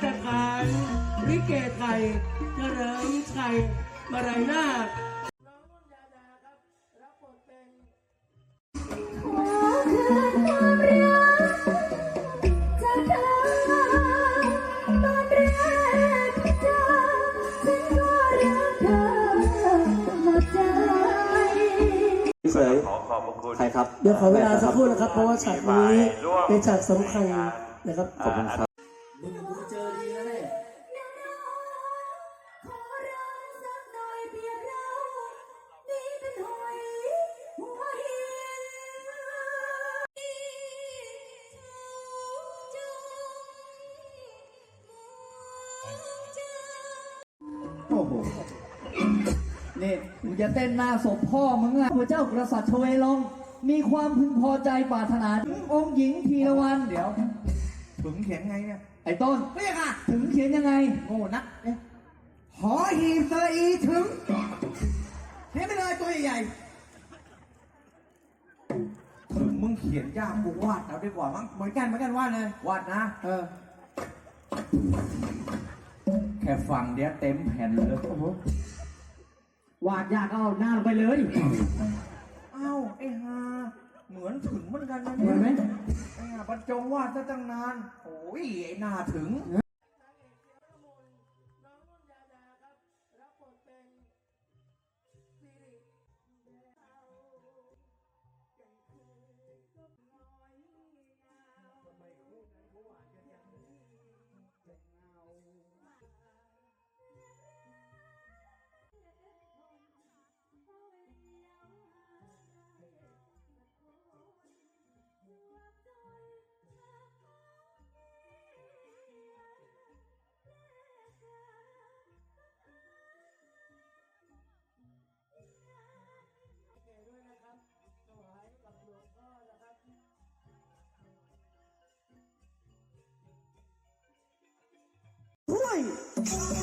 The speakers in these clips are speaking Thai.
เกไทยเฉลิมชัยมารายนาคน้องนุ่นยาดาครับ รับบทเป็นขอคืนความรักจากเธอตอนแรกที่เจอฉันก็รักเธอหมดใจเฉยขอขอบพระคุณใครครับ เดี๋ยวขอเวลาสักครู่นะครับ เพราะว่าฉากนี้เป็นฉากสำคัญนะครับ ขอบคุณครับ โอ้โหนี่มึงจะเต้นหน้าศพพ่อมึงอะพระเจ้ากษัตริย์ชเวลองมีความพึงพอใจปรารถนาถึงองค์หญิงทีละวันเดี๋ยว ถึงเขียนไงเนี่ยไอ้ต้น เรียกอะถึงเขียนยังไง โง่นักเนี่ยหอหีบเซออีถึงเขียนไปเลยตัวใหญ่ๆถึงมึงเขียนยากกูวาดเอาดีกว่ามั้งเหมือนกันเหมือนกันวาดเลยวาดนะ เออแค่ฟังเดี๋ยวเต็มแผ่นเลยวาดยากก็เอาหน้าลงไปเลยเอ้าไอ้ฮาเหมือนถึงเหมือนกันนะเหมืเนี่อนไหมยไอ้ห่าบรรจงวาดซะตั้งนานโอ้ยไอ้หน้าถึง ดี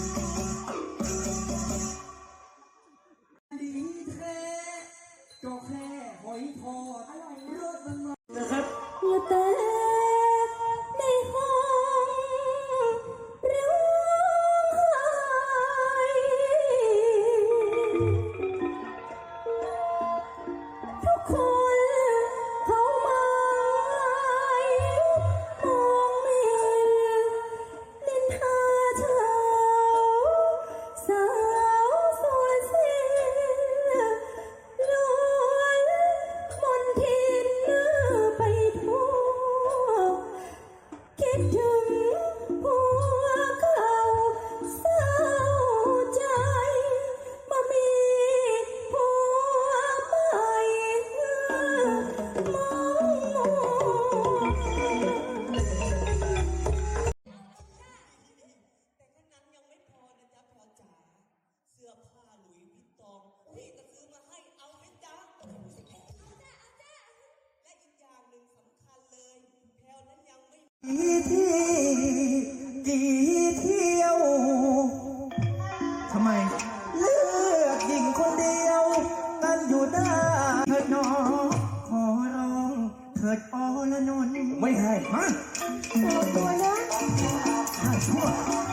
กี่ที่กี่เที่ยวทำไม เลือกหญิงคนเดียวกันอยู่ได้เถิดหนอขอร้องเถิดอละนนท์ไม่ให้ฮะตัวนะชั่ว